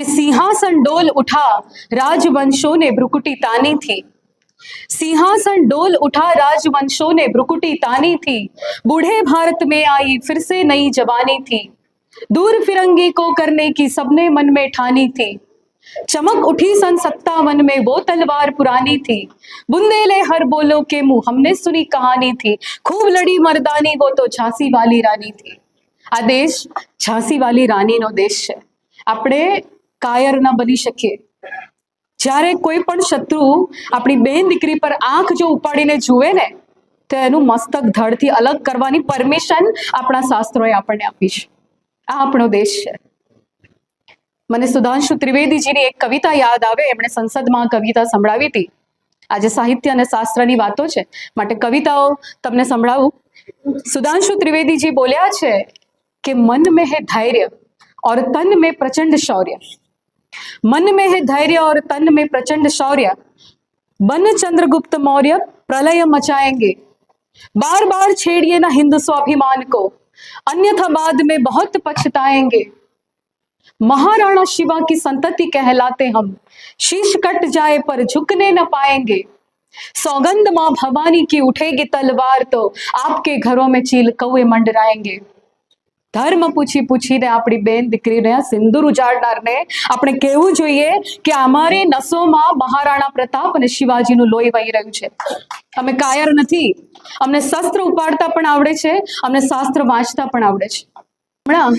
સિંહાસન ડોલ ઉઠા રાજવંશો ને ભ્રુકુટી તાની थी सिंहासन डोल उठा राजवंशों ने भ्रुकुटी तानी थी बूढ़े भारत में आई फिर से नई जवानी थी दूर फिरंगी को करने की सबने मन में ठानी थी चमक उठी सन सत्तावन में वो तलवार पुरानी थी बुंदेले हर बोलो के मुंह हमने सुनी कहानी थी खूब लड़ी मर्दानी वो तो झांसी वाली रानी थी આ દેશ ઝાંસી વાલી રાણીનો દેશ છે આપણે કાયર ના બની શકીએ જ્યારે કોઈ પણ શત્રુ આપણી બેન દીકરી પર આંખ જો ઉપાડીને જુએ ને, તો એનું મસ્તક ધડથી અલગ કરવાની પરમિશન આપણા શાસ્ત્રોએ આપણને આપી છે. આ આપણો દેશ છે. મને સુધાંશુ ત્રિવેદીજીની એક કવિતા યાદ આવે, એમણે સંસદમાં કવિતા સંભળાવી હતી. આજે સાહિત્ય અને શાસ્ત્રની વાતો છે. માટે કવિતાઓ તમને સંભળાવું. સુધાંશુ ત્રિવેદીજી બોલ્યા છે કે, મન મેં હે ધૈર્ય, ઓર તન મેં પ્રચંડ શૌર્ય. मन में है धैर्य और तन में प्रचंड शौर्य। बन चंद्रगुप्त मौर्य, प्रलय मचाएँगे। बार बार छेड़िए ना हिंदू स्वाभिमान को, अन्यथा बाद में बहुत पछताएँगे। महाराणा शिवा की संतति कहलाते हम, शीश कट जाए पर झुकने न पाएँगे। सौगंध माँ भवानी की उठेगी तलवार तो आपके घरों में चील कौए मंडराएँगे। ધર્મ પૂછી પૂછીને આપણી બેન દીકરીને, સિંદૂર ઉજાડનારને આપણે કહેવું જોઈએ કે અમારી નસોમાં મહારાણા પ્રતાપ અને શિવાજીનું લોહી વહી રહ્યું છે. અમે કાયર નથી. અમને શસ્ત્ર ઉપાડતા પણ આવડે છે. અમને શાસ્ત્ર વાંચતા પણ આવડે છે. હમણાં